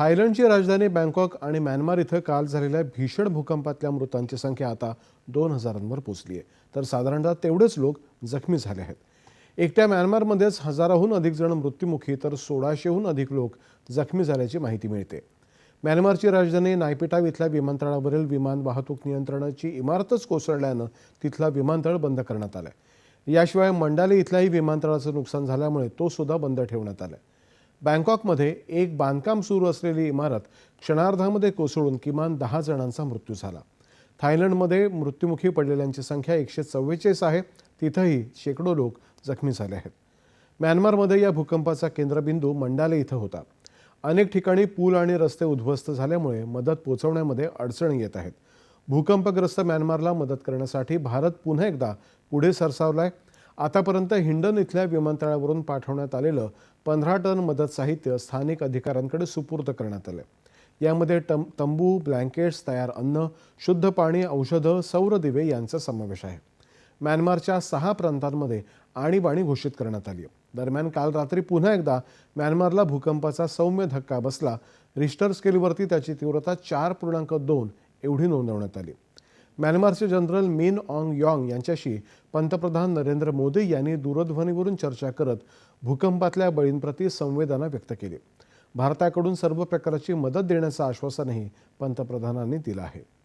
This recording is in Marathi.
थायलंडची राजधानी बँकॉक आणि म्यानमार इथं काल झालेल्या भीषण भूकंपातल्या मृतांची संख्या आता दोन हजारांवर पोचली आहे. तर साधारणतः तेवढेच लोक जखमी झाले आहेत. एकट्या म्यानमारमध्येच हजाराहून अधिक जण मृत्युमुखी तर सोळाशेहून अधिक लोक जखमी झाल्याची माहिती मिळते. म्यानमारची राजधानी नायपिटाव इथल्या विमानतळावरील विमान वाहतूक नियंत्रणाची इमारतच कोसळल्यानं तिथला विमानतळ बंद करण्यात आलाय. याशिवाय मंडाले इथल्याही विमानतळाचं नुकसान झाल्यामुळे तो सुद्धा बंद ठेवण्यात आलाय. बँकॉकमध्ये एक बांधकाम सुरू असलेली इमारत क्षणार्धामध्ये कोसळून किमान दहा जणांचा मृत्यू झाला. थायलंडमध्ये मृत्युमुखी पडलेल्यांची संख्या एकशे चव्वेचाळीस आहे. तिथंही शेकडो लोक जखमी झाले आहेत. म्यानमारमध्ये या भूकंपाचा केंद्रबिंदू मंडाले इथं होता. अनेक ठिकाणी पूल आणि रस्ते उद्ध्वस्त झाल्यामुळे मदत पोहोचवण्यामध्ये अडचणी येत आहेत. भूकंपग्रस्त म्यानमारला मदत करण्यासाठी भारत पुन्हा एकदा पुढे सरसावला आहे आतापर्यंत हिंडन इथल्या विमानतळावरून पाठवण्यात आलेलं पंधरा टन मदत साहित्य स्थानिक अधिकाऱ्यांकडे सुपूर्द करण्यात आलं. यामध्ये टम तंबू ब्लँकेट्स तयार अन्न शुद्ध पाणी औषधं सौर दिवे यांचा समावेश आहे. म्यानमारच्या सहा प्रांतांमध्ये आणीबाणी घोषित करण्यात आली दरम्यान काल रात्री पुन्हा एकदा म्यानमारला भूकंपाचा सौम्य धक्का बसला. रिश्टर स्केलवरती त्याची तीव्रता चार पूर्णांक दोन एवढी नोंदवण्यात आली. म्यानमारचे जनरल मिन ऑंग यॉंग यांच्याशी पंतप्रधान नरेंद्र मोदी यांनी दूरध्वनीवरून चर्चा करत भूकंपातल्या बळींप्रती संवेदना व्यक्त केली. भारताकडून सर्व प्रकारची मदत देण्याचं आश्वासनही पंतप्रधानांनी दिलं आहे.